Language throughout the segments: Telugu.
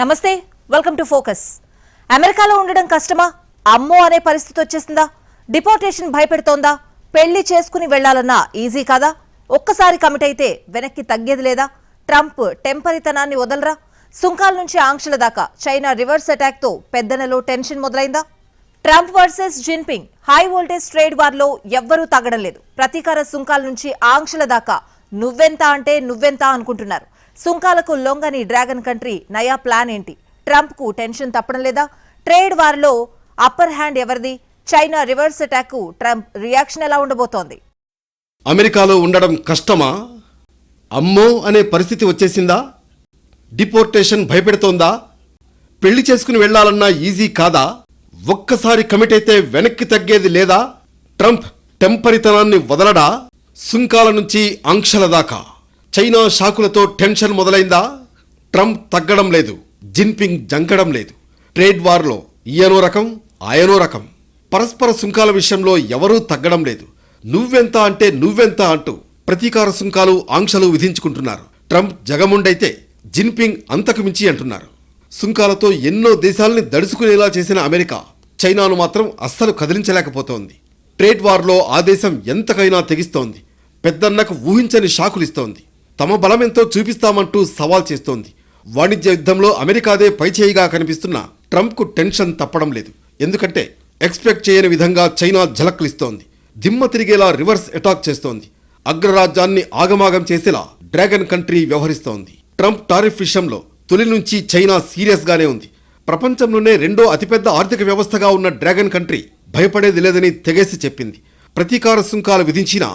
నమస్తే వెల్కమ్ టు ఫోకస్ అమెరికాలో ఉండడం కష్టమా? అమ్మో అనే పరిస్థితి వచ్చేసిందా డిపోర్టేషన్ భయపెడుతోందా? పెళ్ళి చేసుకుని వెళ్ళాలన్నా ఈజీ కాదా? ఒక్కసారి కమిట్ అయితే వెనక్కి తగ్గేది లేదా? ట్రంప్ టెంపరితనాన్ని వదలరా? సుంకాల నుంచి ఆంక్షల దాకా చైనా రివర్స్ అటాక్తో పెద్దనలో tension మొదలైందా? Trump versus Jinping high voltage trade వార్లో ఎవ్వరూ తగ్గడం లేదు. ప్రతీకార సుంకాల నుంచి ఆంక్షల దాకా నువ్వెంత అంటే నువ్వెంత అనుకుంటున్నారు. సుంకాలకు లొంగని డ్రాగన్ కంట్రీ నయా ప్లాన్ ఏంటి? ట్రంప్కు టెన్షన్ తప్పడం లేదా? ట్రేడ్ వార్లో అప్పర్ హ్యాండ్ ఎవరిది? చైనా రివర్స్ అటాక్కు ట్రంప్ రియాక్షన్ ఎలా ఉండబోతోంది? అమెరికాలో ఉండడం కష్టమా? అమ్మో అనే పరిస్థితి వచ్చేసిందా? డిపోర్టేషన్ భయపెడుతోందా? పెళ్ళి చేసుకుని వెళ్ళాలన్నా ఈజీ కాదా? ఒక్కసారి కమిట్ అయితే వెనక్కి తగ్గేది లేదా? ట్రంప్ టెంపరితనాన్ని వదలడా? సుంకాల నుంచి ఆంక్షల దాకా? చైనా షాకులతో టెన్షన్ మొదలైందా? ట్రంప్ తగ్గడం లేదు జిన్పింగ్ జంకడం లేదు. ట్రేడ్ వార్లో ఈయనో రకం ఆయనో రకం. పరస్పర సుంకాల విషయంలో ఎవరూ తగ్గడం లేదు. నువ్వెంత అంటే నువ్వెంత అంటూ ప్రతీకార సుంకాలు ఆంక్షలు విధించుకుంటున్నారు. ట్రంప్ జగముండైతే జిన్పింగ్ అంతకు మించి అంటున్నారు. సుంకాలతో ఎన్నో దేశాల్ని దడుచుకునేలా చేసిన అమెరికా చైనాను మాత్రం అస్సలు కదిలించలేకపోతోంది. ట్రేడ్ వార్లో ఆ దేశం ఎంతకైనా తెగిస్తోంది. పెద్దన్నకు ఊహించని షాకులిస్తోంది. తమ బలమెంతో చూపిస్తామంటూ సవాల్ చేస్తోంది. వాణిజ్య యుద్ధంలో అమెరికాదే పైచేయిగా కనిపిస్తున్న ట్రంప్కు టెన్షన్ తప్పడం లేదు. ఎందుకంటే ఎక్స్పెక్ట్ చేయని విధంగా చైనా ఝలక్లిస్తోంది దిమ్మ తిరిగేలా రివర్స్ అటాక్ చేస్తోంది. అగ్రరాజ్యాన్ని ఆగమాగం చేసేలా డ్రాగన్ కంట్రీ వ్యవహరిస్తోంది. ట్రంప్ టారిఫ్ విషయంలో తొలి నుంచి చైనా సీరియస్గానే ఉంది. ప్రపంచంలోనే రెండో అతిపెద్ద ఆర్థిక వ్యవస్థగా ఉన్న డ్రాగన్ కంట్రీ భయపడేది లేదని తెగేసి చెప్పింది. ప్రతీకార సుంకాలు విధించినా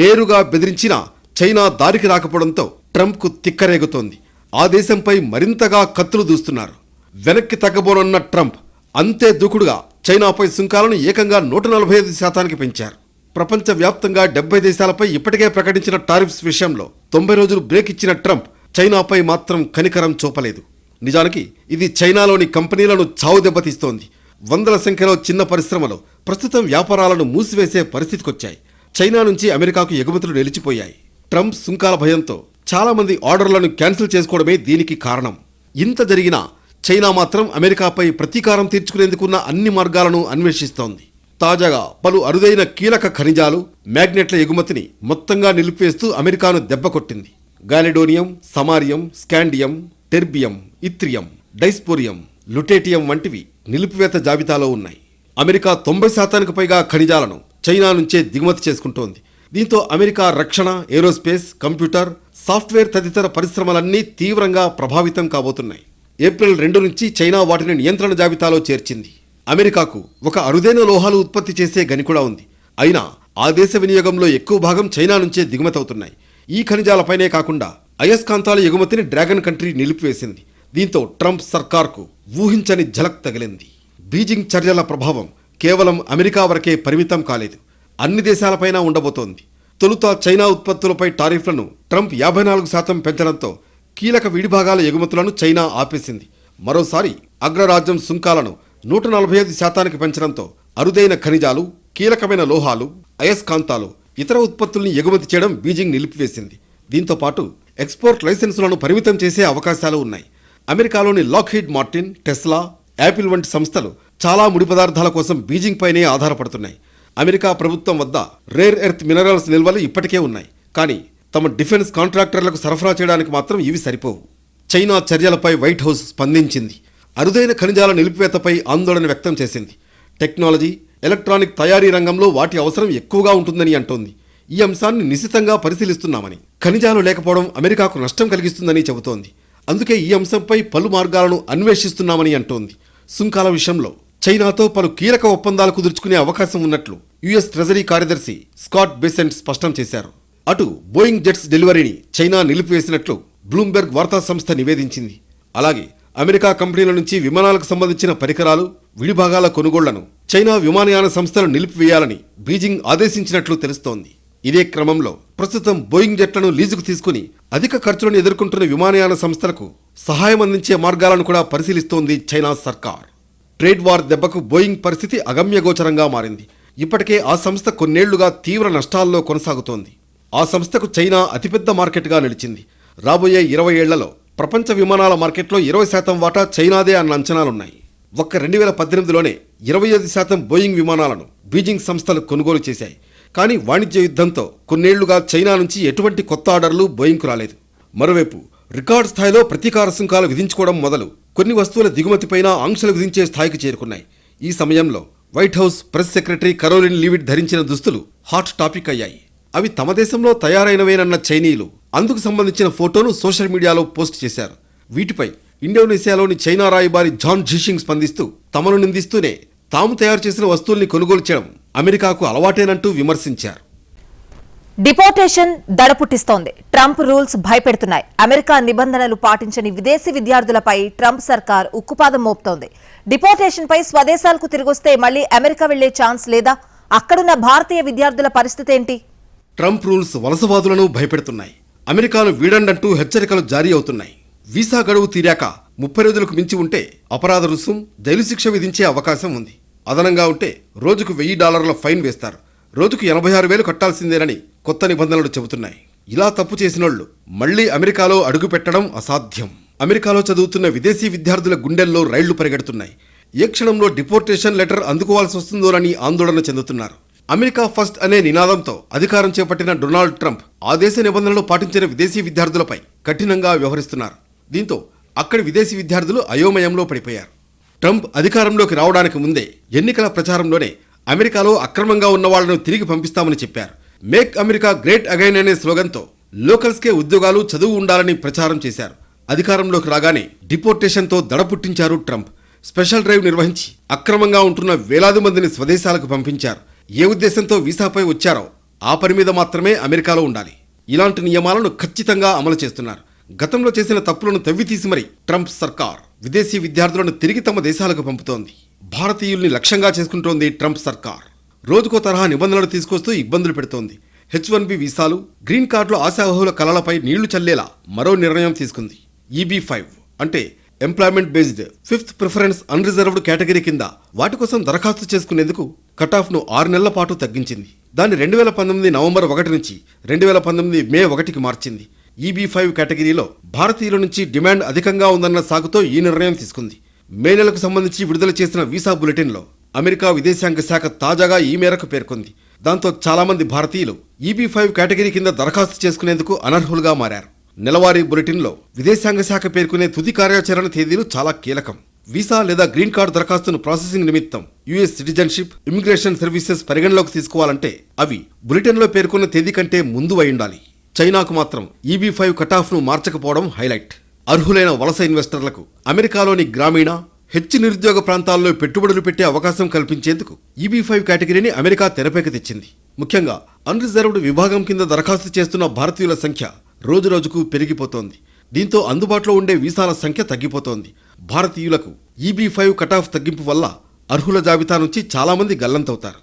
నేరుగా బెదిరించినా చైనా దారికి రాకపోవడంతో ట్రంప్కు తిక్కరేగుతోంది. ఆ దేశంపై మరింతగా కత్తులు దూస్తున్నారు. వెనక్కి తగ్గబోనున్న ట్రంప్ అంతే దూకుడుగా చైనాపై సుంకాలను ఏకంగా నూట నలభై ఐదు శాతానికి పెంచారు. ప్రపంచవ్యాప్తంగా డెబ్బై దేశాలపై ఇప్పటికే ప్రకటించిన టారిఫ్స్ విషయంలో తొంభై రోజులు బ్రేక్ ఇచ్చిన ట్రంప్ చైనాపై మాత్రం కనికరం చూపలేదు. నిజానికి ఇది చైనాలోని కంపెనీలను చావు దెబ్బతీస్తోంది. వందల సంఖ్యలో చిన్న పరిశ్రమలు ప్రస్తుతం వ్యాపారాలను మూసివేసే పరిస్థితికొచ్చాయి. చైనా నుంచి అమెరికాకు ఎగుమతులు నిలిచిపోయాయి. ట్రంప్ సుంకాల భయంతో చాలామంది ఆర్డర్లను క్యాన్సిల్ చేసుకోవడమే దీనికి కారణం. ఇంత జరిగినా చైనా మాత్రం అమెరికాపై ప్రతీకారం తీర్చుకునేందుకున్న అన్ని మార్గాలను అన్వేషిస్తోంది. తాజాగా పలు అరుదైన కీలక ఖనిజాలు మ్యాగ్నెట్ల ఎగుమతిని మొత్తంగా నిలిపివేస్తూ అమెరికాను దెబ్బకొట్టింది gadolinium samarium scandium terbium yttrium dysprosium lutetium వంటివి నిలిపివేత జాబితాలో ఉన్నాయి. అమెరికా తొంభై శాతానికి పైగా ఖనిజాలను చైనా నుంచే దిగుమతి చేసుకుంటోంది. దీంతో అమెరికా రక్షణ ఏరోస్పేస్ కంప్యూటర్ సాఫ్ట్వేర్ తదితర పరిశ్రమలన్నీ తీవ్రంగా ప్రభావితం కాబోతున్నాయి. ఏప్రిల్ రెండు నుంచి చైనా వాటిని నియంత్రణ జాబితాలో చేర్చింది. అమెరికాకు ఒక అరుదైన లోహాలు ఉత్పత్తి చేసే గని కూడా ఉంది. అయినా ఆ దేశ వినియోగంలో ఎక్కువ భాగం చైనా నుంచే దిగుమతవుతున్నాయి. ఈ ఖనిజాలపైనే కాకుండా అయస్కాంతాల ఎగుమతిని డ్రాగన్ కంట్రీ నిలిపివేసింది. దీంతో ట్రంప్ సర్కార్కు ఊహించని ఝలక్ తగిలింది. బీజింగ్ చర్యల ప్రభావం కేవలం అమెరికా వరకే పరిమితం కాలేదు. అన్ని దేశాలపైన ఉండబోతోంది. తొలుత చైనా ఉత్పత్తులపై టారిఫ్లను ట్రంప్ యాభై నాలుగు శాతం పెంచడంతో కీలక విడిభాగాల ఎగుమతులను చైనా ఆపేసింది. మరోసారి అగ్రరాజ్యం సుంకాలను నూట నలభై ఐదు శాతానికి పెంచడంతో అరుదైన ఖనిజాలు కీలకమైన లోహాలు అయస్కాంతాలు ఇతర ఉత్పత్తుల్ని ఎగుమతి చేయడం బీజింగ్ నిలిపివేసింది. దీంతో పాటు ఎక్స్పోర్ట్ లైసెన్సులను పరిమితం చేసే అవకాశాలు ఉన్నాయి. అమెరికాలోని లాక్హీడ్ మార్టిన్ టెస్లా యాపిల్ వంటి సంస్థలు చాలా ముడి పదార్థాల కోసం బీజింగ్ పైనే ఆధారపడుతున్నాయి. అమెరికా ప్రభుత్వం వద్ద రేర్ ఎర్త్ మినరల్స్ నిల్వలు ఇప్పటికే ఉన్నాయి. కానీ తమ డిఫెన్స్ కాంట్రాక్టర్లకు సరఫరా చేయడానికి మాత్రం ఇవి సరిపోవు. చైనా చర్యలపై వైట్ హౌస్ స్పందించింది. అరుదైన ఖనిజాల నిలిపివేతపై ఆందోళన వ్యక్తం చేసింది. టెక్నాలజీ ఎలక్ట్రానిక్ తయారీ రంగంలో వాటి అవసరం ఎక్కువగా ఉంటుందని అంటోంది. ఈ అంశాన్ని నిశితంగా పరిశీలిస్తున్నామని. ఖనిజాలు లేకపోవడం అమెరికాకు నష్టం కలిగిస్తుందని చెబుతోంది. అందుకే ఈ అంశంపై పలు మార్గాలను అన్వేషిస్తున్నామని అంటోంది. సుంకాల విషయంలో చైనాతో పలు కీలక ఒప్పందాలు కుదుర్చుకునే అవకాశం ఉన్నట్లు యుఎస్ ట్రెజరీ కార్యదర్శి స్కాట్ బెసెంట్ స్పష్టం చేశారు. అటు బోయింగ్ జెట్స్ డెలివరీని చైనా నిలిపివేసినట్లు బ్లూంబెర్గ్ వార్తా సంస్థ నివేదించింది. అలాగే అమెరికా కంపెనీల నుంచి విమానాలకు సంబంధించిన పరికరాలు విడిభాగాల కొనుగోళ్ళను చైనా విమానయాన సంస్థలు నిలిపివేయాలని బీజింగ్ ఆదేశించినట్లు తెలుస్తోంది. ఇదే క్రమంలో ప్రస్తుతం బోయింగ్ జెట్లను లీజుకు తీసుకుని అధిక ఖర్చులను ఎదుర్కొంటున్న విమానయాన సంస్థలకు సహాయం అందించే మార్గాలను కూడా పరిశీలిస్తోంది చైనా సర్కార్. ట్రేడ్ వార్ దెబ్బకు బోయింగ్ పరిస్థితి అగమ్యగోచరంగా మారింది. ఇప్పటికే ఆ సంస్థ కొన్నేళ్ళుగా తీవ్ర నష్టాల్లో కొనసాగుతోంది. ఆ సంస్థకు చైనా అతిపెద్ద మార్కెట్గా నిలిచింది. రాబోయే ఇరవై ఏళ్ళలో ప్రపంచ విమానాల మార్కెట్లో ఇరవై శాతం వాటా చైనాదే అన్న అంచనాలున్నాయి. ఒక్క రెండు వేల పద్దెనిమిదిలోనే ఇరవై ఐదు శాతం బోయింగ్ విమానాలను బీజింగ్ సంస్థలు కొనుగోలు చేశాయి. కానీ వాణిజ్య యుద్ధంతో కొన్నేళ్ళుగా చైనా నుంచి ఎటువంటి కొత్త ఆర్డర్లు బోయింగ్కు రాలేదు. మరోవైపు రికార్డ్ స్థాయిలో ప్రతీకార సుంకాలు విధించుకోవడం మొదలు. కొన్ని వస్తువుల దిగుమతిపైన ఆంక్షలు విధించే స్థాయికి చేరుకున్నాయి. ఈ సమయంలో White House press secretary Caroline Leavitt ధరించిన దుస్తులు హాట్ టాపిక్ అయ్యాయి. అవి తమ దేశంలో తయారైనవేనన్న చైనీయులు అందుకు సంబంధించిన ఫోటోను సోషల్ మీడియాలో పోస్ట్ చేశారు. వీటిపై ఇండోనేషియాలోని చైనా రాయబారి జాన్ జిషింగ్ స్పందిస్తూ తమను నిందిస్తూనే తాము తయారు చేసిన వస్తువుల్ని కొనుగోలు చేయడం అమెరికాకు అలవాటేనంటూ విమర్శించారు. డిపోర్టేషన్ దడ పుట్టిస్తోంది ట్రంప్ రూల్స్ భయపెడుతున్నాయి. అమెరికా నిబంధనలు పాటించని విదేశీ విద్యార్థులపై ట్రంప్ సర్కార్ ఉక్కుపాదం మోపుతోంది. డిపోర్టేషన్పై స్వదేశాలకు తిరిగొస్తే మళ్ళీ అమెరికా వెళ్ళే ఛాన్స్ లేదా? అక్కడున్న భారతీయ విద్యార్థుల పరిస్థితి ఏంటి? ట్రంప్ రూల్స్ వలసవాదులను భయపెడుతున్నాయి. అమెరికాను వీడండంటూ హెచ్చరికలు జారీ అవుతున్నాయి. వీసా గడువు తీరాక ముప్పై రోజులకు మించి ఉంటే అపరాధ రుసుం జైలు శిక్ష విధించే అవకాశం ఉంది. అదనంగా ఉంటే రోజుకు వెయ్యి డాలర్ల ఫైన్ వేస్తారు. రోజుకు ఎనభై ఆరు వేలు కట్టాల్సిందేనని కొత్త నిబంధనలు చెబుతున్నాయి. ఇలా తప్పు చేసినోళ్ళు మళ్ళీ అమెరికాలో అడుగు పెట్టడం అసాధ్యం. అమెరికాలో చదువుతున్న విదేశీ విద్యార్థుల గుండెల్లో రైళ్ళు పరిగెడుతున్నాయి. ఏ క్షణంలో డిపోర్టేషన్ లెటర్ అందుకోవాల్సి వస్తుందోనని ఆందోళన చెందుతున్నారు. అమెరికా ఫస్ట్ అనే నినాదంతో అధికారం చేపట్టిన డొనాల్డ్ ట్రంప్ ఆ దేశ నిబంధనలు పాటించిన విదేశీ విద్యార్థులపై కఠినంగా వ్యవహరిస్తున్నారు. దీంతో అక్కడి విదేశీ విద్యార్థులు అయోమయంలో పడిపోయారు. ట్రంప్ అధికారంలోకి రావడానికి ముందే ఎన్నికల ప్రచారంలోనే అమెరికాలో అక్రమంగా ఉన్న వాళ్ళను తిరిగి పంపిస్తామని చెప్పారు. మేక్ అమెరికా గ్రేట్ అగైన్ అనే స్లోగన్తో లోకల్స్కే ఉద్యోగాలు చదువు ఉండాలని ప్రచారం చేశారు. అధికారంలోకి రాగానే డిపోర్టేషన్తో దడ పుట్టించారు ట్రంప్. స్పెషల్ డ్రైవ్ నిర్వహించి అక్రమంగా ఉంటున్న వేలాది మందిని స్వదేశాలకు పంపించారు. ఏ ఉద్దేశంతో వీసాపై వచ్చారో ఆ పని మీద మాత్రమే అమెరికాలో ఉండాలి. ఇలాంటి నియమాలను ఖచ్చితంగా అమలు చేస్తున్నారు. గతంలో చేసిన తప్పులను తవ్వితీసి మరి ట్రంప్ సర్కార్ విదేశీ విద్యార్థులను తిరిగి తమ దేశాలకు పంపుతోంది. భారతీయుల్ని లక్ష్యంగా చేసుకుంటోంది ట్రంప్ సర్కార్. రోజుకో తరహా నిబంధనలు తీసుకొస్తూ ఇబ్బందులు పెడుతోంది. హెచ్ వన్ బి వీసాలు గ్రీన్ కార్డులో ఆశావహుల కళలపై నీళ్ళు చల్లేలా మరో నిర్ణయం తీసుకుంది. ఈబీ ఫైవ్ అంటే employment based fifth preference unreserved category కింద వాటి కోసం దరఖాస్తు చేసుకునేందుకు కటాఫ్ను ఆరు నెలల పాటు తగ్గించింది. దాన్ని రెండు వేల పంతొమ్మిది నవంబర్ ఒకటి నుంచి రెండు వేల పంతొమ్మిది మే ఒకటికి మార్చింది. ఈబీ ఫైవ్ కేటగిరీలో భారతీయుల నుంచి డిమాండ్ అధికంగా ఉందన్న సాగుతో ఈ నిర్ణయం తీసుకుంది. మే నెలకు సంబంధించి విడుదల చేసిన వీసా బులెటిన్లో అమెరికా విదేశాంగ శాఖ తాజాగా ఈ మేరకు పేర్కొంది. దాంతో చాలామంది భారతీయులు ఈబీ ఫైవ్ కేటగిరీ కింద దరఖాస్తు చేసుకునేందుకు అనర్హులుగా మారారు. నెలవారీ బులెటిన్లో విదేశాంగ శాఖ పేర్కొనే తుది కార్యాచరణ తేదీలు చాలా కీలకం. వీసా లేదా గ్రీన్ కార్డు దరఖాస్తును ప్రాసెసింగ్ నిమిత్తం యుఎస్ సిటిజన్షిప్ ఇమిగ్రేషన్ సర్వీసెస్ పరిగణలోకి తీసుకోవాలంటే అవి బులెటిన్లో పేర్కొన్న తేదీ కంటే ముందు అయి ఉండాలి. చైనాకు మాత్రం ఈబీ ఫైవ్ కటాఫ్ను మార్చకపోవడం హైలైట్. అర్హులైన వలస ఇన్వెస్టర్లకు అమెరికాలోని గ్రామీణ హెచ్చు నిరుద్యోగ ప్రాంతాల్లో పెట్టుబడులు పెట్టే అవకాశం కల్పించేందుకు ఈబీ ఫైవ్ కేటగిరీని అమెరికా తెరపైకి తెచ్చింది. ముఖ్యంగా అన్రిజర్వ్డ్ విభాగం కింద దరఖాస్తు చేస్తున్న భారతీయుల సంఖ్య రోజురోజుకు పెరిగిపోతోంది. దీంతో అందుబాటులో ఉండే వీసాల సంఖ్య తగ్గిపోతోంది. భారతీయులకు ఈబీ ఫైవ్ కటాఫ్ తగ్గింపు వల్ల అర్హుల జాబితా నుంచి చాలామంది గల్లంతవుతారు.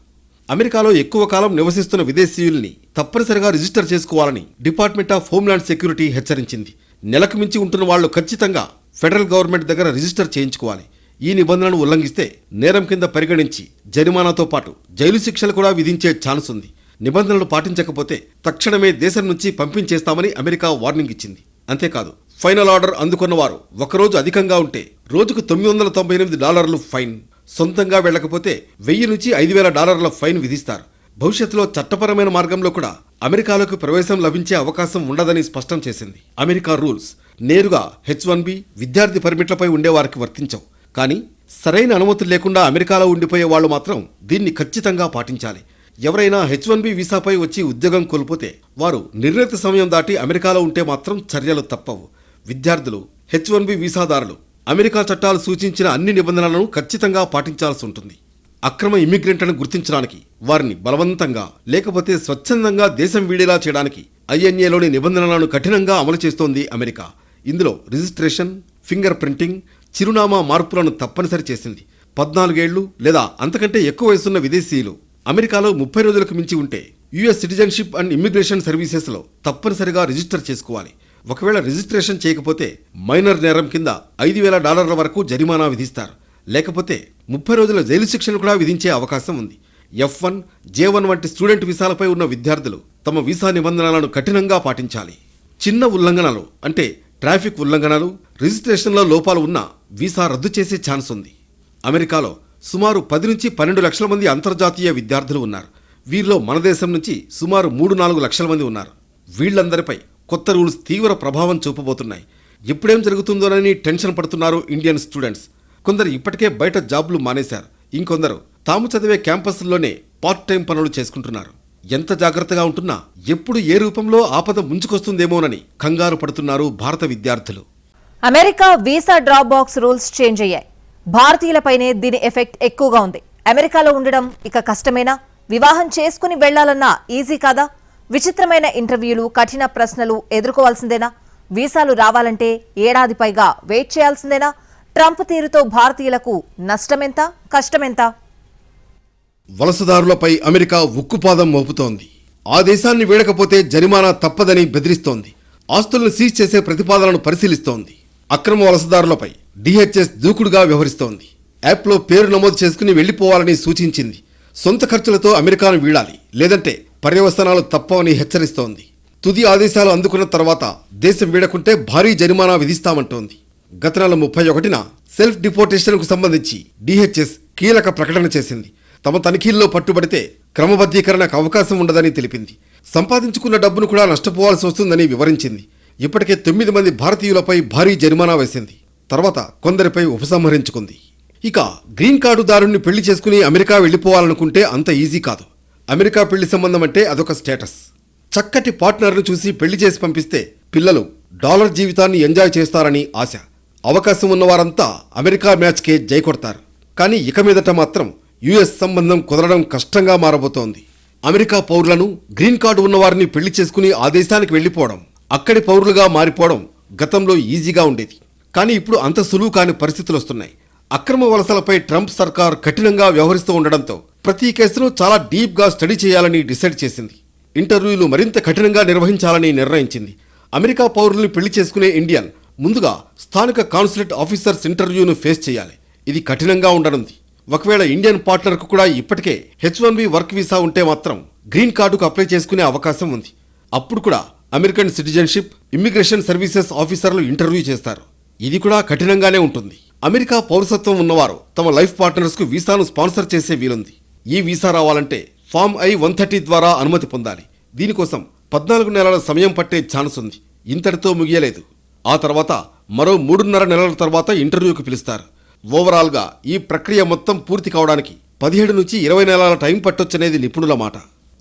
అమెరికాలో ఎక్కువ కాలం నివసిస్తున్న విదేశీయుల్ని తప్పనిసరిగా రిజిస్టర్ చేసుకోవాలని డిపార్ట్మెంట్ ఆఫ్ హోమ్లాండ్ సెక్యూరిటీ హెచ్చరించింది. నెలకు మించి ఉంటున్న వాళ్ళు ఖచ్చితంగా ఫెడరల్ గవర్నమెంట్ దగ్గర రిజిస్టర్ చేయించుకోవాలి. ఈ నిబంధనను ఉల్లంఘిస్తే నేరం కింద పరిగణించి జరిమానాతో పాటు జైలు శిక్షలు కూడా విధించే ఛాన్స్ ఉంది. నిబంధనలు పాటించకపోతే తక్షణమే దేశం నుంచి పంపించేస్తామని అమెరికా వార్నింగ్ ఇచ్చింది. అంతేకాదు ఫైనల్ ఆర్డర్ అందుకున్న వారు ఒకరోజు అధికంగా ఉంటే రోజుకు తొమ్మిది వందల తొంభై ఎనిమిది డాలర్లు ఫైన్. సొంతంగా వెళ్ళకపోతే వెయ్యి నుంచి ఐదు వేల డాలర్ల ఫైన్ విధిస్తారు. భవిష్యత్తులో చట్టపరమైన మార్గంలో కూడా అమెరికాలోకి ప్రవేశం లభించే అవకాశం ఉండదని స్పష్టం చేసింది. అమెరికా రూల్స్ నేరుగా హెచ్ వన్ బి విద్యార్థి పర్మిట్లపై ఉండేవారికి వర్తించవు. కానీ సరైన అనుమతులు లేకుండా అమెరికాలో ఉండిపోయే వాళ్ళు మాత్రం దీన్ని ఖచ్చితంగా పాటించాలి. ఎవరైనా హెచ్ వన్ బి వీసాపై వచ్చి ఉద్యోగం కోల్పోతే వారు నిర్ణీత సమయం దాటి అమెరికాలో ఉంటే మాత్రం చర్యలు తప్పవు. విద్యార్థులు హెచ్ వన్ బి వీసాదారులు అమెరికా చట్టాలు సూచించిన అన్ని నిబంధనలను ఖచ్చితంగా పాటించాల్సి ఉంటుంది. అక్రమ ఇమ్మిగ్రెంట్లను గుర్తించడానికి వారిని బలవంతంగా లేకపోతే స్వచ్ఛందంగా దేశం వీడేలా చేయడానికి ఐఎన్ఏలోని నిబంధనలను కఠినంగా అమలు చేస్తోంది అమెరికా. ఇందులో రిజిస్ట్రేషన్ ఫింగర్ ప్రింటింగ్ చిరునామా మార్పులను తప్పనిసరి చేసింది. పద్నాలుగేళ్ళు లేదా అంతకంటే ఎక్కువ వయసున్న విదేశీయులు అమెరికాలో ముప్పై రోజులకు మించి ఉంటే యుఎస్ సిటిజన్షిప్ అండ్ ఇమ్మిగ్రేషన్ సర్వీసెస్లో తప్పనిసరిగా రిజిస్టర్ చేసుకోవాలి. ఒకవేళ రిజిస్ట్రేషన్ చేయకపోతే మైనర్ నేరం కింద ఐదు వేల డాలర్ల వరకు జరిమానా విధిస్తారు. లేకపోతే ముప్పై రోజుల జైలు శిక్షను కూడా విధించే అవకాశం ఉంది. ఎఫ్ వన్ జే వన్ వంటి స్టూడెంట్ వీసాలపై ఉన్న విద్యార్థులు తమ వీసా నిబంధనలను కఠినంగా పాటించాలి. చిన్న ఉల్లంఘనలు అంటే ట్రాఫిక్ ఉల్లంఘనలు రిజిస్ట్రేషన్లో లోపాలు ఉన్నా వీసా రద్దు చేసే ఛాన్స్ ఉంది. అమెరికాలో సుమారు పది నుంచి పన్నెండు లక్షల మంది అంతర్జాతీయ విద్యార్థులు ఉన్నారు. వీరిలో మన దేశం నుంచి సుమారు మూడు నాలుగు లక్షల మంది ఉన్నారు. వీళ్ళందరిపై కొత్త రూల్స్ తీవ్ర ప్రభావం చూపబోతున్నాయి. ఎప్పుడేం జరుగుతుందోనని టెన్షన్ పడుతున్నారు ఇండియన్ స్టూడెంట్స్. కొందరు ఇప్పటికే బయట జాబ్లు మానేశారు. ఇంకొందరు తాము చదివే క్యాంపస్ల్లోనే పార్ట్ టైం పనులు చేసుకుంటున్నారు. ఎంత జాగ్రత్తగా ఉంటున్నా ఎప్పుడు ఏ రూపంలో ఆపద ముంచుకొస్తుందేమోనని కంగారు పడుతున్నారు భారత విద్యార్థులు. America visa drop box rules change అయ్యాయి. భారతీయులపైనే దీని ఎఫెక్ట్ ఎక్కువగా ఉంది. అమెరికాలో ఉండడం ఇక కష్టమేనా? వివాహం చేసుకుని వెళ్ళాలన్నా ఈజీ కాదా? విచిత్రమైన ఇంటర్వ్యూలు కఠిన ప్రశ్నలు ఎదుర్కోవాల్సిందేనా? వీసాలు రావాలంటే ఏడాది పైగా వెయిట్ చేయాల్సిందేనా? ట్రంప్ తీరుతో భారతీయులకు నష్టమెంత కష్టమెంత? వలసదారులపై అమెరికా ఉక్కుపాదం మోపుతోంది. ఆ దేశాన్ని వీడకపోతే జరిమానా తప్పదని బెదిరిస్తోంది. ఆస్తులను సీజ్ చేసే ప్రతిపాదనను పరిశీలిస్తోంది. అక్రమ వలసదారులపై డిహెచ్ఎస్ దూకుడుగా వ్యవహరిస్తోంది. యాప్లో పేరు నమోదు చేసుకుని వెళ్ళిపోవాలని సూచించింది. సొంత ఖర్చులతో అమెరికాను వీడాలి లేదంటే పర్యవసనాలు తప్పవని హెచ్చరిస్తోంది. తుది ఆదేశాలు అందుకున్న తర్వాత దేశం వీడకుంటే భారీ జరిమానా విధిస్తామంటోంది. గత నెల ముప్పై ఒకటిన సెల్ఫ్ డిపోర్టేషన్కు సంబంధించి డిహెచ్ఎస్ కీలక ప్రకటన చేసింది. తమ తనిఖీల్లో పట్టుబడితే క్రమబద్ధీకరణకు అవకాశం ఉండదని తెలిపింది. సంపాదించుకున్న డబ్బును కూడా నష్టపోవాల్సి వస్తుందని వివరించింది. ఇప్పటికే తొమ్మిది మంది భారతీయులపై భారీ జరిమానా వేసింది. తర్వాత కొందరిపై ఉపసంహరించుకుంది. ఇక గ్రీన్ కార్డుదారుణ్ణి పెళ్ళి చేసుకుని అమెరికా వెళ్ళిపోవాలనుకుంటే అంత ఈజీ కాదు. అమెరికా పెళ్ళి సంబంధం అంటే అదొక స్టేటస్. చక్కటి పార్ట్నర్ను చూసి పెళ్ళి చేసి పంపిస్తే పిల్లలు డాలర్ జీవితాన్ని ఎంజాయ్ చేస్తారని ఆశ. అవకాశం ఉన్నవారంతా అమెరికా మ్యాచ్కే జై కొడతారు. కానీ ఇక మీదట మాత్రం యుఎస్ సంబంధం కుదరడం కష్టంగా మారబోతోంది. అమెరికా పౌరులను గ్రీన్ కార్డు ఉన్నవారిని పెళ్ళి చేసుకుని ఆ దేశానికి వెళ్ళిపోవడం. అక్కడి పౌరులుగా మారిపోవడం గతంలో ఈజీగా ఉండేది. కానీ ఇప్పుడు అంత సులువు కాని పరిస్థితులు వస్తున్నాయి. అక్రమ వలసలపై ట్రంప్ సర్కార్ కఠినంగా వ్యవహరిస్తూ ఉండడంతో ప్రతి కేసును చాలా డీప్గా స్టడీ చేయాలని డిసైడ్ చేసింది. ఇంటర్వ్యూలు మరింత కఠినంగా నిర్వహించాలని నిర్ణయించింది. అమెరికా పౌరుల్ని పెళ్ళి చేసుకునే ఇండియన్ ముందుగా స్థానిక కాన్సులేట్ ఆఫీసర్స్ ఇంటర్వ్యూను ఫేస్ చేయాలి. ఇది కఠినంగా ఉండనుంది. ఒకవేళ ఇండియన్ పార్ట్నర్కు కూడా ఇప్పటికే H one B work visa ఉంటే మాత్రం గ్రీన్ కార్డుకు అప్లై చేసుకునే అవకాశం ఉంది. అప్పుడు కూడా అమెరికన్ సిటిజన్షిప్ ఇమ్మిగ్రేషన్ సర్వీసెస్ ఆఫీసర్లు ఇంటర్వ్యూ చేస్తారు. ఇది కూడా కఠినంగానే ఉంటుంది. అమెరికా పౌరసత్వం ఉన్నవారు తమ లైఫ్ పార్ట్నర్స్కు వీసాను స్పాన్సర్ చేసే వీలుంది. ఈ వీసా రావాలంటే ఫామ్ ఐ వన్ థర్టీ ద్వారా అనుమతి పొందాలి. దీనికోసం పద్నాలుగు నెలల సమయం పట్టే ఛాన్స్ ఉంది. ఇంతటితో ముగియలేదు. ఆ తర్వాత మరో మూడున్నర నెలల తర్వాత ఇంటర్వ్యూకి పిలుస్తారు. ఓవరాల్గా ఈ ప్రక్రియ మొత్తం పూర్తి కావడానికి పదిహేడు నుంచి ఇరవై నెలల టైం పట్టొచ్చనేది నిపుణుల మాట.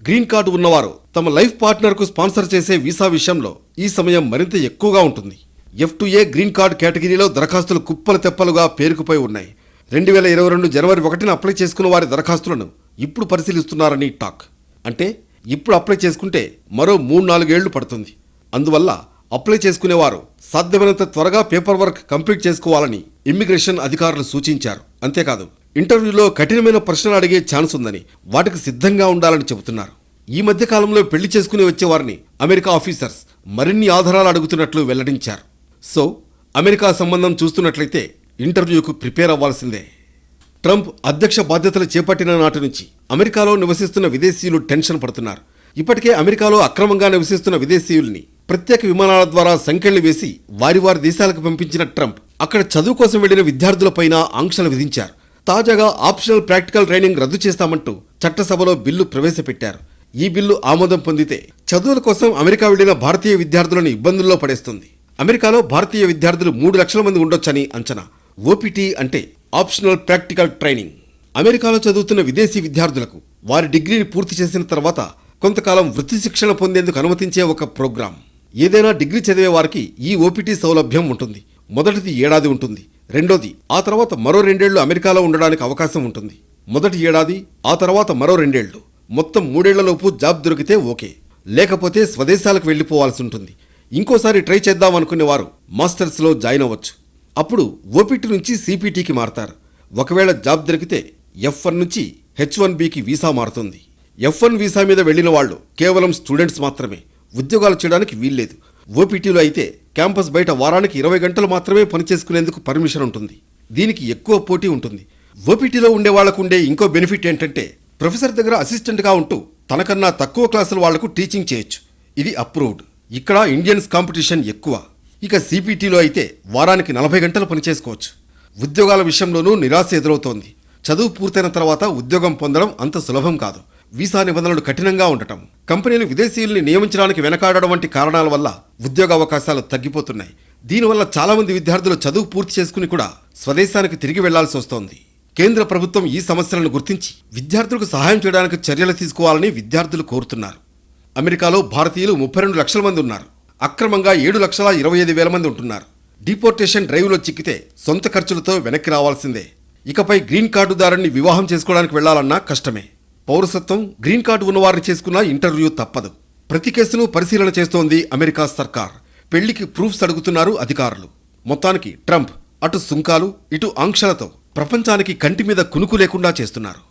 గ్రీన్ కార్డు ఉన్నవారు తమ లైఫ్ పార్ట్నర్కు స్పాన్సర్ చేసే వీసా విషయంలో ఈ సమయం మరింత ఎక్కువగా ఉంటుంది. F two A green card కేటగిరీలో దరఖాస్తులు కుప్పలు తెప్పలుగా పేరుకుపోయి ఉన్నాయి. రెండు వేల ఇరవై రెండు జనవరి ఒకటిన అప్లై చేసుకున్న వారి దరఖాస్తులను ఇప్పుడు పరిశీలిస్తున్నారని టాక్. అంటే ఇప్పుడు అప్లై చేసుకుంటే మరో మూడు నాలుగేళ్ళు పడుతుంది. అందువల్ల అప్లై చేసుకునేవారు సాధ్యమైనంత త్వరగా పేపర్ వర్క్ కంప్లీట్ చేసుకోవాలని ఇమ్మిగ్రేషన్ అధికారులు సూచించారు. అంతేకాదు ఇంటర్వ్యూలో కఠినమైన ప్రశ్నలు అడిగే ఛాన్స్ ఉందని వాటికి సిద్ధంగా ఉండాలని చెబుతున్నారు. ఈ మధ్య కాలంలో పెళ్ళి చేసుకుని వచ్చేవారిని అమెరికా ఆఫీసర్స్ మరిన్ని ఆధారాలు అడుగుతున్నట్లు వెల్లడించారు. సో అమెరికా సంబంధం చూస్తున్నట్లయితే ఇంటర్వ్యూకు ప్రిపేర్ అవ్వాల్సిందే. ట్రంప్ అధ్యక్ష బాధ్యతలు చేపట్టిన నాటి నుంచి అమెరికాలో నివసిస్తున్న విదేశీయులు టెన్షన్ పడుతున్నారు. ఇప్పటికే అమెరికాలో అక్రమంగా నివసిస్తున్న విదేశీయుల్ని ప్రత్యేక విమానాల ద్వారా సంఖ్యలు వేసి వారి వారి దేశాలకు పంపించిన ట్రంప్ అక్కడ చదువు కోసం వెళ్ళిన విద్యార్థులపైన ఆంక్షలు విధించారు. తాజాగా ఆప్షనల్ ప్రాక్టికల్ ట్రైనింగ్ రద్దు చేస్తామంటూ చట్టసభలో బిల్లు ప్రవేశపెట్టారు. ఈ బిల్లు ఆమోదం పొందితే చదువుల కోసం అమెరికా వెళ్ళిన భారతీయ విద్యార్థులను ఇబ్బందుల్లో పడేస్తుంది. అమెరికాలో భారతీయ విద్యార్థులు మూడు లక్షల మంది ఉండొచ్చని అంచనా. ఓపీటీ అంటే ఆప్షనల్ ప్రాక్టికల్ ట్రైనింగ్. అమెరికాలో చదువుతున్న విదేశీ విద్యార్థులకు వారి డిగ్రీని పూర్తి చేసిన తర్వాత కొంతకాలం వృత్తి శిక్షణ పొందేందుకు అనుమతించే ఒక ప్రోగ్రాం. ఏదైనా డిగ్రీ చదివే వారికి ఈ ఓపీటీ సౌలభ్యం ఉంటుంది. మొదటిది ఏడాది ఉంటుంది. రెండోది ఆ తర్వాత మరో రెండేళ్ళు అమెరికాలో ఉండడానికి అవకాశం ఉంటుంది. మొదటి ఏడాది ఆ తర్వాత మరో రెండేళ్ళు. మొత్తం మూడేళ్ళలోపు జాబ్ దొరికితే ఓకే. లేకపోతే స్వదేశాలకు వెళ్ళిపోవాల్సి ఉంటుంది. ఇంకోసారి ట్రై చేద్దాం అనుకునే వారు మాస్టర్స్లో జాయిన్ అవ్వచ్చు. అప్పుడు ఓపీటీ నుంచి సిపిటీకి మారతారు. ఒకవేళ జాబ్ దొరికితే ఎఫ్ వన్ నుంచి హెచ్ వన్ బికి వీసా మారుతుంది. ఎఫ్ వన్ వీసా మీద వెళ్ళిన వాళ్ళు కేవలం స్టూడెంట్స్ మాత్రమే. ఉద్యోగాలు చేయడానికి వీల్లేదు. ఓపీటీలో అయితే క్యాంపస్ బయట వారానికి ఇరవై గంటలు మాత్రమే పనిచేసుకునేందుకు పర్మిషన్ ఉంటుంది. దీనికి ఎక్కువ పోటీ ఉంటుంది. ఓపీటీలో ఉండే వాళ్ళకు ఉండే ఇంకో బెనిఫిట్ ఏంటంటే ప్రొఫెసర్ దగ్గర అసిస్టెంట్గా ఉంటూ తనకన్నా తక్కువ క్లాసుల వాళ్ళకు టీచింగ్ చేయొచ్చు. ఇది అప్రూవ్డ్ ఇక్కడ ఇండియన్స్ కాంపిటీషన్ ఎక్కువ. ఇక సిపిటీలో అయితే వారానికి నలభై గంటలు పనిచేసుకోవచ్చు. ఉద్యోగాల విషయంలోనూ నిరాశ ఎదురవుతోంది. చదువు పూర్తయిన తర్వాత ఉద్యోగం పొందడం అంత సులభం కాదు. వీసా నిబంధనలు కఠినంగా ఉండటం కంపెనీలు విదేశీయుల్ని నియమించడానికి వెనకాడడం వంటి కారణాల వల్ల ఉద్యోగ అవకాశాలు తగ్గిపోతున్నాయి. దీనివల్ల చాలామంది విద్యార్థులు చదువు పూర్తి చేసుకుని కూడా స్వదేశానికి తిరిగి వెళ్ళాల్సి వస్తోంది. కేంద్ర ప్రభుత్వం ఈ సమస్యలను గుర్తించి విద్యార్థులకు సహాయం చేయడానికి చర్యలు తీసుకోవాలని విద్యార్థులు కోరుతున్నారు. అమెరికాలో భారతీయులు ముప్పై రెండు లక్షల మంది ఉన్నారు. అక్రమంగా ఏడు లక్షల ఇరవై ఐదు వేల మంది ఉంటున్నారు. డిపోర్టేషన్ డ్రైవ్లో చిక్కితే సొంత ఖర్చులతో వెనక్కి రావాల్సిందే. ఇకపై గ్రీన్ కార్డుదారుని వివాహం చేసుకోవడానికి వెళ్ళాలన్నా కష్టమే. పౌరసత్వం గ్రీన్ కార్డు ఉన్నవారిని చేసుకున్న ఇంటర్వ్యూ తప్పదు. ప్రతి కేసును పరిశీలన చేస్తోంది అమెరికా సర్కార్. పెళ్ళికి ప్రూఫ్స్ అడుగుతున్నారు అధికారులు. మొత్తానికి ట్రంప్ అటు సుంకాలు ఇటు ఆంక్షలతో ప్రపంచానికి కంటి మీద కునుకు లేకుండా చేస్తున్నారు.